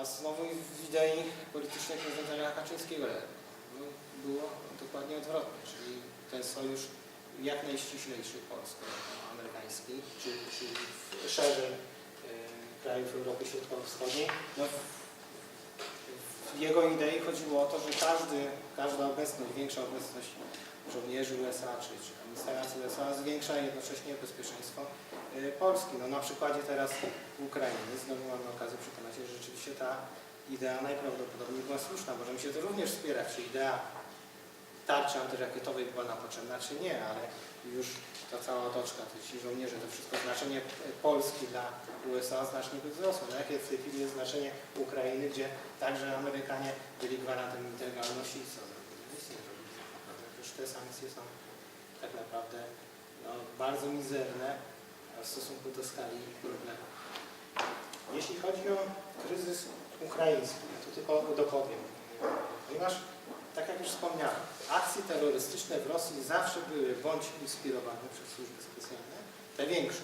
A znowu w idei politycznej prezydenta Kaczyńskiego no, było dokładnie odwrotnie, czyli ten sojusz jak najściślejszy polsko-amerykański, czy, czy szerzej e, krajów Europy Środkowo-Wschodniej. No, w- jego idei chodziło o to, że każdy, każda obecność, większa obecność żołnierzy USA czy, czy tam instalacji USA zwiększa jednocześnie bezpieczeństwo Polski. No, na przykładzie teraz Ukrainy znowu mamy okazję przekonać się, że rzeczywiście ta idea najprawdopodobniej była słuszna. Możemy się to również wspierać, czy idea tarczy antyrakietowej była nam potrzebna, czy nie, ale już ta cała otoczka, to ci żołnierze, to wszystko znaczenie e, Polski dla USA znacznie by wzrosło. No jakie w tej chwili jest znaczenie Ukrainy, gdzie także Amerykanie byli gwarantem integralności i co zrobili? Zrobili. Już te sankcje są tak naprawdę no, bardzo mizerne w stosunku do skali problemu. Jeśli chodzi o kryzys ukraiński, ja tu tylko udowodnię, ponieważ tak jak już wspomniałem, akcje terrorystyczne w Rosji zawsze były bądź inspirowane przez służby specjalne, te większe,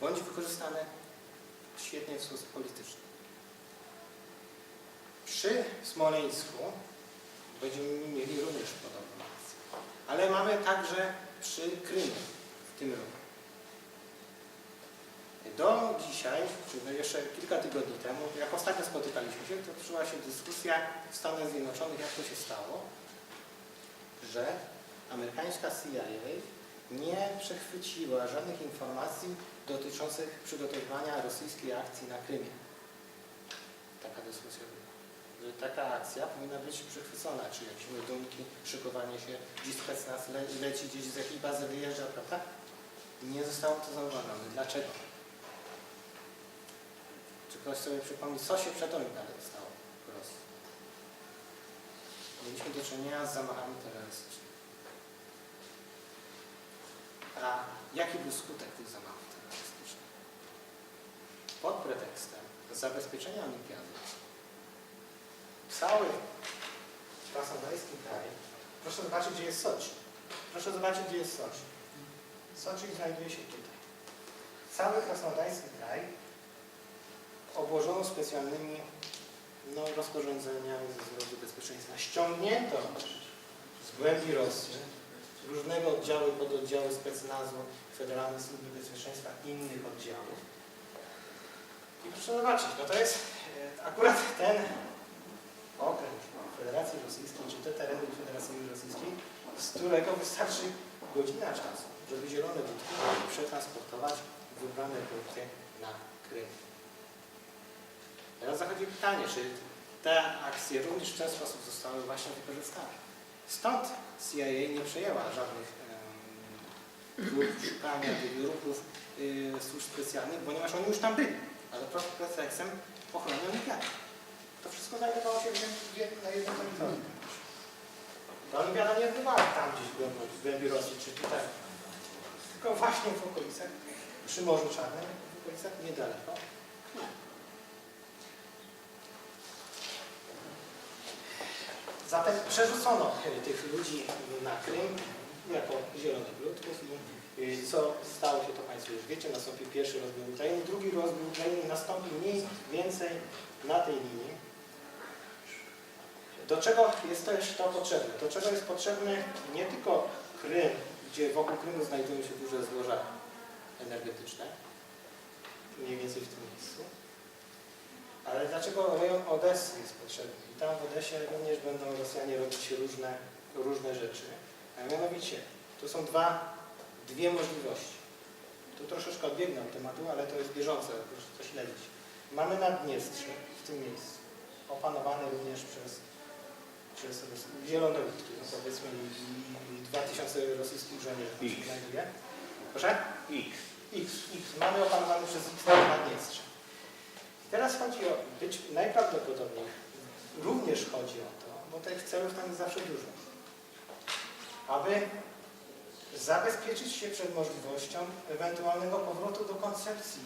bądź wykorzystane świetnie w sposób polityczny. Przy Smoleńsku będziemy mieli również podobną akcję, ale mamy także przy Krymie w tym roku. Do dzisiaj, czy no jeszcze kilka tygodni temu, jak ostatnio spotykaliśmy się, to toczyła się dyskusja w Stanach Zjednoczonych, jak to się stało, że amerykańska CIA nie przechwyciła żadnych informacji dotyczących przygotowywania rosyjskiej akcji na Krymie. Taka dyskusja była. Że taka akcja powinna być przechwycona, czy jakieś meldunki, szykowanie się, gdzieś specnaz le, leci, gdzieś z jakiej bazy wyjeżdża, prawda? Nie zostało to zauważone. Dlaczego? Ktoś sobie przypomni, co się przed Olimpiadą stało w Rosji? Mieliśmy do czynienia z zamachami terrorystycznymi. A jaki był skutek tych zamachów terrorystycznych? Pod pretekstem zabezpieczenia Olimpiady cały krasnodajski kraj, proszę zobaczyć, gdzie jest Soczi. Proszę zobaczyć, gdzie jest Soczi. Soczi znajduje się tutaj. Cały krasnodajski kraj obłożono specjalnymi no, rozporządzeniami ze względu bezpieczeństwa. Ściągnięto z głębi Rosji różnego oddziały, pododdziały specnazu Federalnej Służby Bezpieczeństwa innych oddziałów. I proszę zobaczyć, no to jest e, akurat ten okręg Federacji Rosyjskiej, czy te tereny Federacji Rosyjskiej, z którego wystarczy godzina czasu, żeby zielone budki przetransportować wybrane punkty na Krym. Teraz zachodzi pytanie, czy te akcje również w ten sposób zostały właśnie wykorzystane. Stąd CIA nie przejęła żadnych prób szukania tych grupów y, służb specjalnych, ponieważ oni już tam byli, ale pod pretekstem ochrony olimpiady. To wszystko znajdowało się na jednym terytorium. Ta olimpiada nie odbywała tam gdzieś w głębi Rosji, czy tutaj, tylko właśnie w okolicach, przy Morzu Czarnym, w okolicach niedaleko. Zatem przerzucono e, tych ludzi na Krym jako zielonych ludków i e, co stało się, to Państwo już wiecie, nastąpił pierwszy rozbiór Ukrainy, drugi rozbiór Ukrainy nastąpi mniej więcej na tej linii. Do czego jest też to potrzebne? Do czego jest potrzebny nie tylko Krym, gdzie wokół Krymu znajdują się duże złoża energetyczne, mniej więcej w tym miejscu, ale dlaczego rejon Odessy jest potrzebny? I tam w Odessie również będą Rosjanie robić różne, różne rzeczy. A mianowicie, tu są dwa, dwie możliwości. Tu troszeczkę odbiegnę od tematu, ale to jest bieżące, proszę to śledzić. Mamy Naddniestrze w tym miejscu, opanowane również przez, przez łódki, no powiedzmy, i, i, i 2000 rosyjskich żołnierzy tam się X. znajduje. Proszę? X. X, X. Mamy opanowany przez X na Naddniestrze. Teraz chodzi o, być najprawdopodobniej również chodzi o to, bo tych celów tam jest zawsze dużo, aby zabezpieczyć się przed możliwością ewentualnego powrotu do koncepcji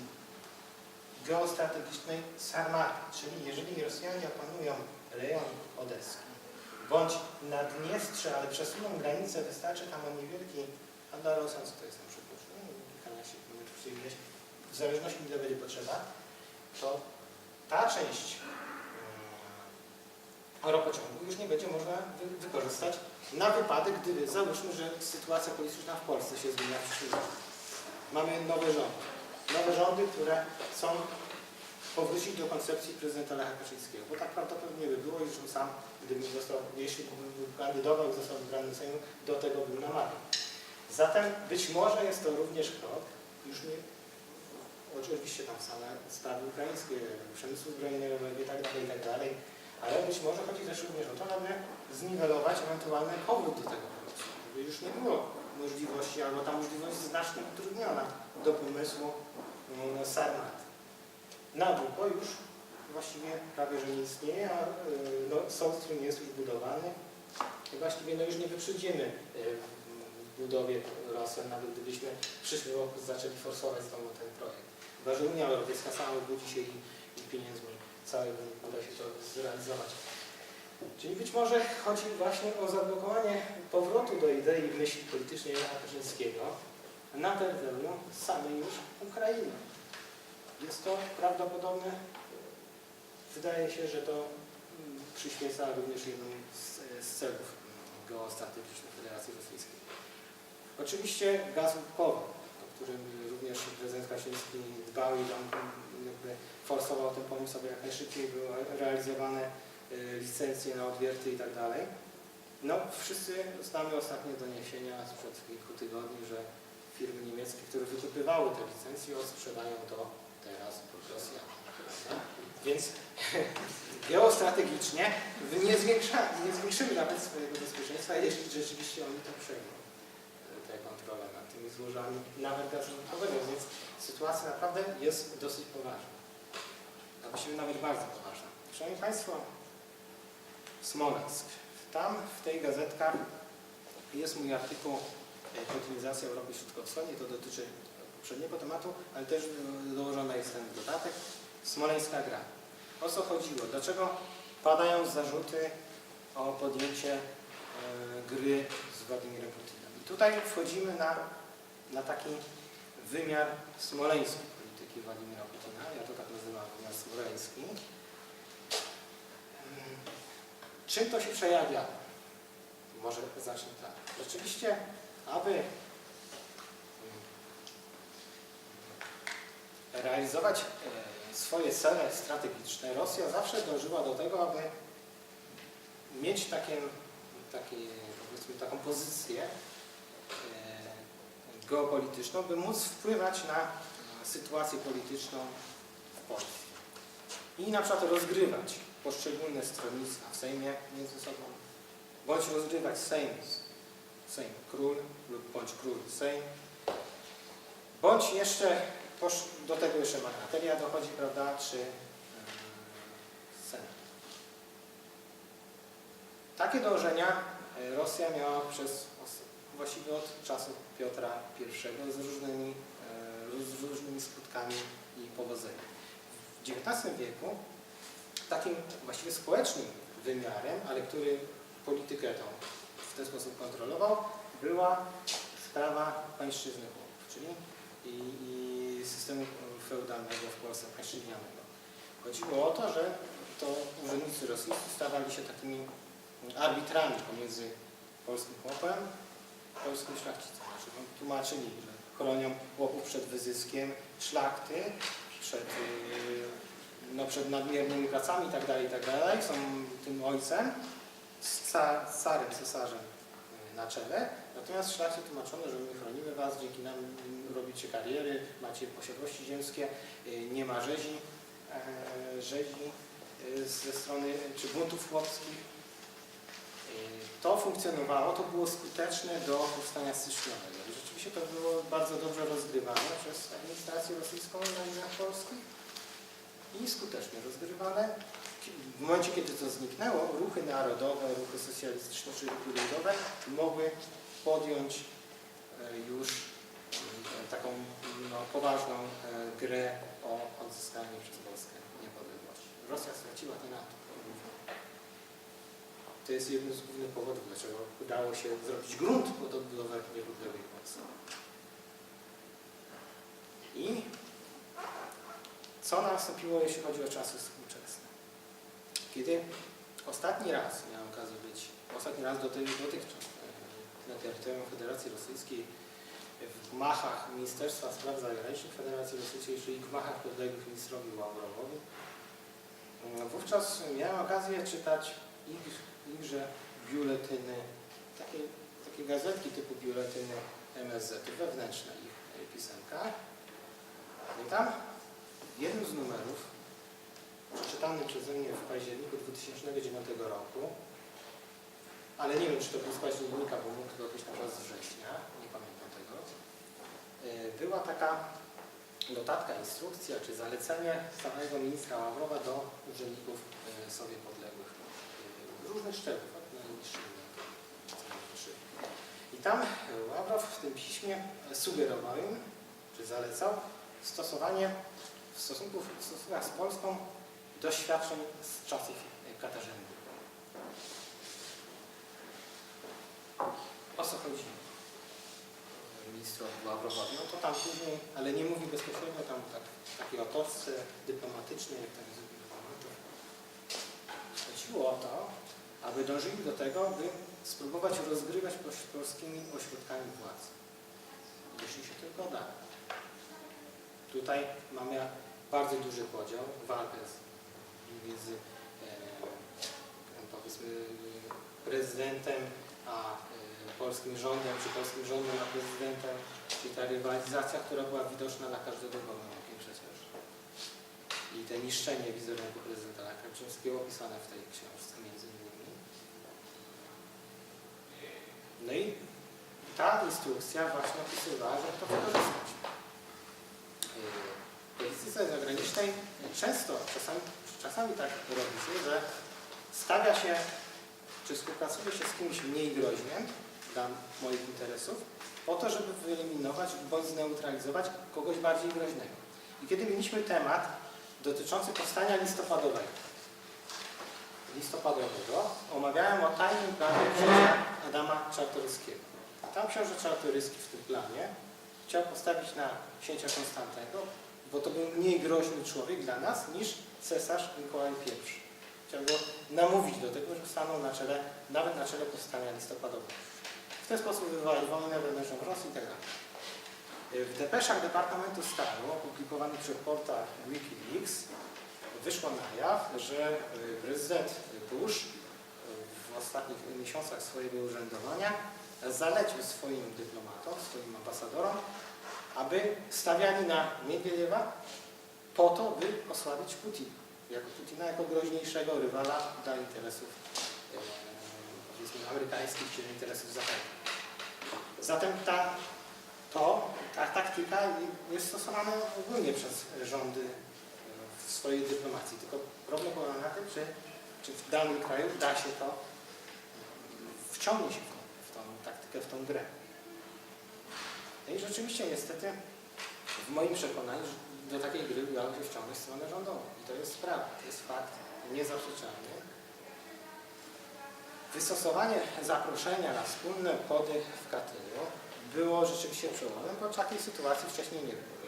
geostrategicznej Sarmaty, czyli jeżeli Rosjanie opanują rejon odeski, bądź Naddniestrze, ale przesuną granicę, wystarczy tam o niewielki, a dla Rosjan co to jest na przykład, no, kilkanaście kilometrów w zależności ile będzie potrzeba, to ta część ropociągu już nie będzie można wy- wykorzystać na wypadek, gdyby załóżmy, że sytuacja polityczna w Polsce się zmienia w przyszłym roku. Mamy nowe rządy. Nowe rządy, które chcą powrócić do koncepcji prezydenta Lecha Kaczyńskiego, bo tak prawdopodobnie by było, iż on sam, gdyby został, jeśli by był kandydował i został wybrany do tego bym namawiał. Zatem być może jest to również krok, już nie, oczywiście tam same sprawy ukraińskie, przemysłu zbrojeniowego i tak dalej, i tak ale być może chodzi też również o to, aby zniwelować ewentualny powrót do tego pomysłu, żeby już nie było możliwości, albo ta możliwość znacznie utrudniona do pomysłu mm, Sarmat. Nabucco już właściwie prawie, że nie istnieje, a y, no, South Stream jest już budowany i właściwie no, już nie wyprzedzimy y, budowie Rosjan, nawet gdybyśmy w przyszłym roku zaczęli forsować znowu ten projekt. Chyba, że Unia Europejska sama obudzi się i, i pieniędzmi całego nie uda się to zrealizować. Czyli być może chodzi właśnie o zablokowanie powrotu do idei myśli politycznej Lecha Kaczyńskiego na terytorium samej już Ukrainy. Jest to prawdopodobne. Wydaje się, że to mm, przyświeca również jednym z, z celów geostrategicznych Federacji Rosyjskiej. Oczywiście gaz łupkowy, którym również prezydent Kaczyński dbał i mm, jakby forsował ten pomysł, aby jak najszybciej były realizowane y, licencje na odwierty i tak dalej. No, wszyscy znamy ostatnie doniesienia sprzed kilku tygodni, że firmy niemieckie, które wykupywały te licencje, odsprzedają to teraz Rosjanom. Więc geostrategicznie nie, zwiększa, nie zwiększymy nawet swojego bezpieczeństwa, jeśli rzeczywiście oni to przejmą, złożami, nawet gazu łupkowego. Więc sytuacja naprawdę jest dosyć poważna. A właściwie nawet bardzo poważna. Szanowni Państwo, Smoleńsk. Tam w tej gazetkach jest mój artykuł e, Kontynuizacja Europy Środkowo-Wschodniej. To dotyczy poprzedniego tematu, ale też dołożony jest ten dodatek. Smoleńska gra. O co chodziło? Dlaczego padają zarzuty o podjęcie e, gry z Władimirem Putinem? I tutaj wchodzimy na, na taki wymiar smoleński polityki Władimira Putina. Ja to tak nazywam wymiar smoleński. Czym to się przejawia? Może zacznę tak. Rzeczywiście, aby realizować e, swoje cele strategiczne, Rosja zawsze dążyła do tego, aby mieć takie, takie, powiedzmy, taką pozycję geopolityczną, by móc wpływać na sytuację polityczną w Polsce. I na przykład rozgrywać poszczególne stronnictwa w Sejmie między sobą, bądź rozgrywać Sejm, Sejm król lub bądź król Sejm, bądź jeszcze do tego jeszcze materia dochodzi, prawda, czy yy, Senat. Takie dążenia e, Rosja miała przez właściwie od czasów Piotra I z różnymi, e, z różnymi skutkami i powodzeniami. W XIX wieku takim właściwie społecznym wymiarem, ale który politykę tą w ten sposób kontrolował, była sprawa pańszczyzny chłopów, czyli i, i systemu feudalnego w Polsce, pańszczyźnianego. Chodziło o to, że to urzędnicy rosyjscy stawali się takimi arbitrami pomiędzy polskim chłopem polskim szlachcicą. Znaczy, no, tłumaczyli, że chronią chłopów przed wyzyskiem szlachty, przed, yy, no, przed nadmiernymi pracami itd., itd. Są tym ojcem, z ca- carem, cesarzem yy, na czele. Natomiast szlachcie tłumaczono, że my chronimy was, dzięki nam robicie kariery, macie posiadłości ziemskie, yy, nie ma rzezi, e, rzezi ze strony czy buntów chłopskich. Yy, To funkcjonowało, to było skuteczne do powstania styczniowego. Rzeczywiście to było bardzo dobrze rozgrywane przez administrację rosyjską na ziemiach polskich i skutecznie rozgrywane. W momencie, kiedy to zniknęło, ruchy narodowe, ruchy socjalistyczne czy ruchy ludowe mogły podjąć e, już mm, taką no, poważną e, grę o odzyskanie przez Polskę niepodległości. Rosja straciła ten atut. To jest jeden z głównych powodów, dlaczego udało się zrobić grunt pod odbudowę niepodległej Polski. I co nastąpiło, jeśli chodzi o czasy współczesne? Kiedy Ostatni raz miałem okazję być, ostatni raz do tej dotychczas e, na terytorium Federacji Rosyjskiej w gmachach Ministerstwa Spraw Zagranicznych Federacji Rosyjskiej, czyli gmachach podległych ministrowi Ławrowowi. E, Wówczas miałem okazję czytać ichże biuletyny, takie, takie gazetki typu biuletyny MSZ, wewnętrzne ich e, pisemka. I tam w jednym z numerów, przeczytany przeze mnie w październiku 2009 roku, ale nie wiem, czy to był z października, bo mógł to być na przykład z września, nie pamiętam tego, e, była taka notatka, instrukcja czy zalecenie samego ministra Ławrowa do urzędników e, sobie podległych różnych do najwyższych. I tam Ławrow w tym piśmie sugerował im, czy zalecał stosowanie w, stosunków, w stosunkach z Polską doświadczeń z czasów Katarzyny. O co chodzi? Ministrowi Ławrowowi. No to tam później, ale nie mówi bezpośrednio tam tak, takiej otoczce dyplomatycznej, jak tam jest u dyplomatów. Chodziło o to, aby dążyli do tego, by spróbować rozgrywać polskimi ośrodkami władzy. Jeśli się tylko da. Tutaj mamy bardzo duży podział, walkę między e, powiedzmy prezydentem a e, polskim rządem, czy polskim rządem a prezydentem, czyli ta rywalizacja, która była widoczna na każdego okiem przecież. I te niszczenie wizerunku prezydenta Kaczyńskiego opisane w tej książce między innymi. No i ta instrukcja właśnie opisywała, że to wykorzystać. W polityce zagranicznej często, czasami, czasami tak robi się, że stawia się, czy współpracuje się z kimś mniej groźnym dla moich interesów, po to, żeby wyeliminować bądź zneutralizować kogoś bardziej groźnego. I kiedy mieliśmy temat dotyczący powstania listopadowego, listopadowego, omawiałem o tajnym planie księcia Adama Czartoryskiego. Tam książę Czartoryski w tym planie chciał postawić na księcia Konstantego, bo to był mniej groźny człowiek dla nas niż cesarz Mikołaj I. Chciał go namówić do tego, że stanął na czele, nawet na czele powstania listopadowego. W ten sposób wywołać wojnę wewnętrzną Rosji i tak dalej. W depeszach Departamentu Stanu opublikowanych przez portal Wikileaks wyszło na jaw, że y, prezydent Bush y, w ostatnich miesiącach swojego urzędowania zalecił swoim dyplomatom, swoim ambasadorom, aby stawiali na Miedwiediewa po to, by osłabić Putina. Jako Putina jako groźniejszego rywala dla interesów e, powiedzmy amerykańskich czy interesów zachodnich. Zatem ta, to, ta taktyka jest stosowana ogólnie przez rządy swojej dyplomacji. Tylko problem polega na tym, czy, czy w danym kraju da się to wciągnie się w tą, w tą taktykę, w tą grę. No i rzeczywiście niestety w moim przekonaniu do takiej gry udało się wciągnąć stronę rządową. I to jest sprawa, to jest fakt niezaprzeczalny. Wystosowanie zaproszenia na wspólne pody w Katyniu było rzeczywiście przełomem, bo takiej sytuacji wcześniej nie było.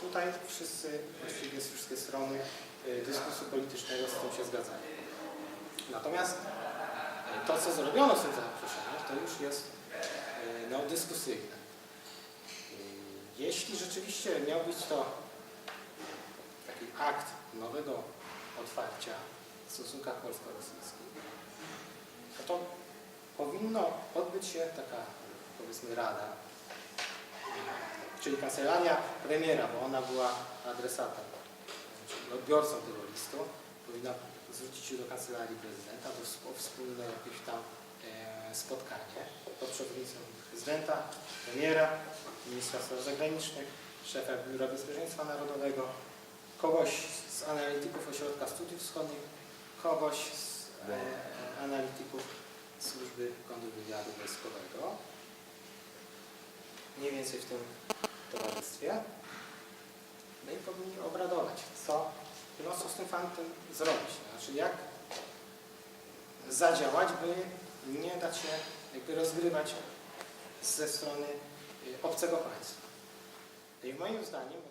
Tutaj wszyscy, właściwie wszystkie strony y, dyskursu politycznego z tym się zgadzają. Natomiast y, to, co zrobiono z tym zaproszeniem, to już jest y, no, dyskusyjne. Jeśli rzeczywiście miał być to taki akt nowego otwarcia w stosunkach polsko-rosyjskich, no to powinno odbyć się taka, powiedzmy, rada, czyli kancelaria premiera, bo ona była adresatem, czyli odbiorcą tego listu, powinna zwrócić się do kancelarii prezydenta, do wsp- wspólne jakieś tam e, spotkanie pod przewodnictwem prezydenta, premiera, ministra spraw zagranicznych, szefa Biura Bezpieczeństwa Narodowego, kogoś z analityków Ośrodka Studiów Wschodnich, kogoś z e, analityków Służby Kontrwywiadu Wojskowego. Mniej więcej w tym towarzystwie. No i powinni obradować, co, no, co z tym fantem zrobić. Znaczy jak zadziałać, by nie dać się jakby rozgrywać ze strony y, obcego państwa. I moim zdaniem